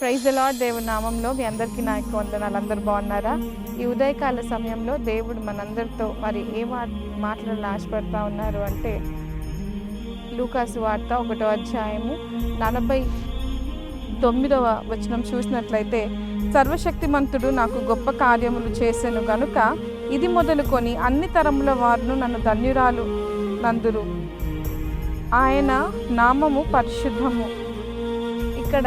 Praise lord దేవుడి నామంలో మీ అందరికీ నా యొక్క వందనాలు. అందరు బాగున్నారా? ఈ ఉదయకాల సమయంలో దేవుడు మనందరితో మరి ఏ మా మాటలను ఆశపడతా ఉన్నారు అంటే లూకాసు వార్త ఒకటో అధ్యాయము నలభై తొమ్మిదవ వచనం చూసినట్లయితే సర్వశక్తిమంతుడు నాకు గొప్ప కార్యములు చేసెను గనుక ఇది మొదలుకొని అన్ని తరముల వారును నన్ను ధన్యురాలు నందురు. ఆయన నామము పరిశుద్ధము. ఇక్కడ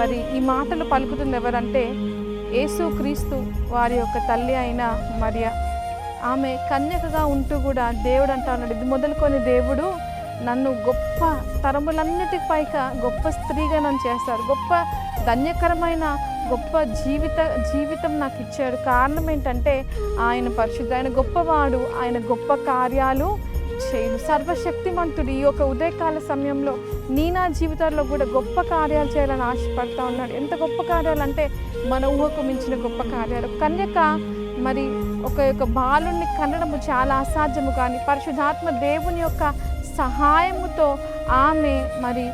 మరి ఈ మాటలు పలుకుతుంది ఎవరంటే యేసు క్రీస్తు వారి యొక్క తల్లి అయిన మరియ. ఆమె కన్యకగా ఉంటూ కూడా దేవుడు అంటా ఉన్నాడు. ఇది మొదలుకొని దేవుడు నన్ను గొప్ప తరములన్నిటికి పైగా గొప్ప స్త్రీగా నన్ను చేస్తారు గొప్ప ధన్యకరమైన గొప్ప జీవిత జీవితం నాకు ఇచ్చాడు. కారణం ఏంటంటే ఆయన పరిశుద్ధ ఆయన గొప్పవాడు ఆయన గొప్ప కార్యాలు చేయును. సర్వశక్తిమంతుడు ఈ యొక్క ఉదయకాల సమయంలో నీ నా జీవితాల్లో కూడా గొప్ప కార్యాలు చేయాలని ఆశపడతా ఉన్నాడు. ఎంత గొప్ప కార్యాలు అంటే మన ఊహకు మించిన గొప్ప కార్యాలు. కన్యక మరి ఒక యొక్క బాలుని కనడము చాలా అసాధ్యము కానీ పరిశుధాత్మ దేవుని యొక్క సహాయముతో ఆమె మరి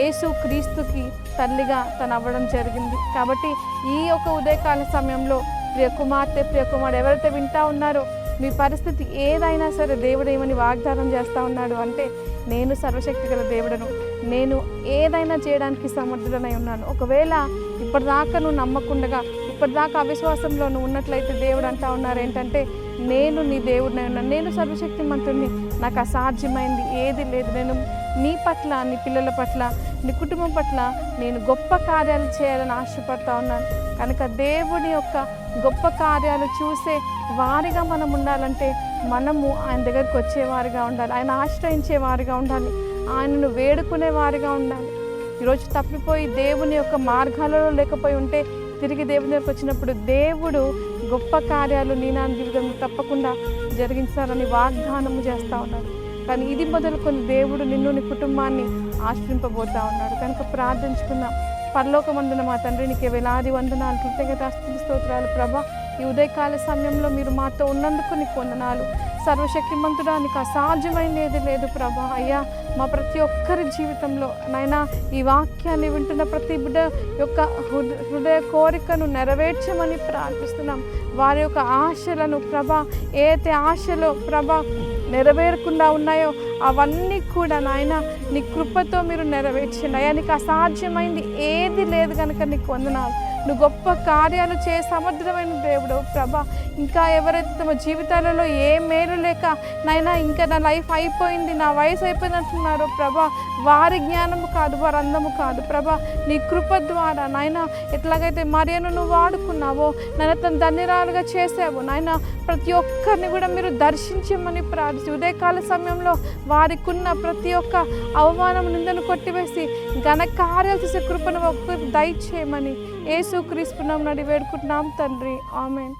యేసు క్రీస్తుకి తల్లిగా తను అవ్వడం జరిగింది. కాబట్టి ఈ యొక్క ఉదయకాల సమయంలో ప్రియ కుమార్తె ప్రియ కుమారుడు ఎవరైతే వింటా ఉన్నారో మీ పరిస్థితి ఏదైనా సరే దేవుడు ఏమని వాగ్దానం చేస్తూ ఉన్నాడు అంటే నేను సర్వశక్తి గల దేవుడను. నేను ఏదైనా చేయడానికి సమర్థుడనై ఉన్నాను. ఒకవేళ ఇప్పటిదాకా నువ్వు నమ్మకుండగా ఇప్పటిదాకా అవిశ్వాసంలో ఉన్నట్లయితే దేవుడు అంటా ఉన్నారు ఏంటంటే నేను నీ దేవుడిని ఉన్నాను నేను సర్వశక్తి మంతుడిని నాకు అసాధ్యమైంది ఏది లేదు. నేను నీ పట్ల నీ పిల్లల పట్ల నీ కుటుంబం పట్ల నేను గొప్ప కార్యాలు చేయాలని ఆశపడతా ఉన్నాను. కనుక దేవుని యొక్క గొప్ప కార్యాలు చూసే వారిగా మనం ఉండాలంటే మనము ఆయన దగ్గరికి వచ్చేవారిగా ఉండాలి. ఆయన ఆశ్రయించే వారిగా ఉండాలి. ఆయనను వేడుకునే వారిగా ఉండాలి. ఈరోజు తప్పిపోయి దేవుని యొక్క మార్గాలలో లేకపోయి ఉంటే తిరిగి దేవుని దగ్గరకు వచ్చినప్పుడు దేవుడు గొప్ప కార్యాలు నీ నా తప్పకుండా జరిగించాలని వాగ్దానము చేస్తూ ఉన్నాడు. కానీ ఇది మొదలుకొని దేవుడు నిన్ను నీ కుటుంబాన్ని ఆశ్రయింపబోతా ఉన్నాడు. కనుక ప్రార్థించుకున్నాం పరలోకమందున మా తండ్రి వేలాది వందనాలు కృతజ్ఞత స్తోత్రాలు ప్రభా. ఈ ఉదయకాల సమయంలో మీరు మాతో ఉన్నందుకు నీకు వందనాలు. సర్వశక్తిమంతుడా నీకు అసాధ్యమైనది లేదు ప్రభా. అయ్యా మా ప్రతి ఒక్కరి జీవితంలో నాయనా ఈ వాక్యాన్ని వింటున్న ప్రతి బిడ్డ యొక్క హృద- హృదయ కోరికను నెరవేర్చమని ప్రార్థిస్తున్నాం. వారి యొక్క ఆశలను ప్రభ ఏతే ఆశలో ప్రభ నెరవేరకుండా ఉన్నాయో అవన్నీ కూడా నాయన నీ కృపతో మీరు నెరవేర్చండి. అయ్యా నీకు అసాధ్యమైంది ఏది లేదు కనుక నీకు వందనాలు. నువ్వు గొప్ప కార్యాలు చే సమర్థమైన దేవుడు. ప్రభా ఇంకా ఎవరైతే తమ జీవితాలలో ఏ మేలు లేక నైనా ఇంకా నా లైఫ్ అయిపోయింది నా వయసు అయిపోయింది ప్రభా వారి జ్ఞానము కాదు వారి అందము కాదు. ప్రభా నీ కృప ద్వారా నాయన ఎట్లాగైతే మరియను నువ్వు వాడుకున్నావో నన్ను తను ధన్యరాలుగా చేసావు నాయన ప్రతి ఒక్కరిని కూడా మీరు దర్శించమని ప్రార్థించి ఉదయకాల సమయంలో వారికి ఉన్న ప్రతి ఒక్క అవమానం నిందను కొట్టివేసి ఘన కార్యాలు చేసే కృపను ఒక్కరు దయచేయమని ఏసు యేసుక్రీస్తు నడి వేడుకుంటున్నాం తండ్రి. ఆమెన్.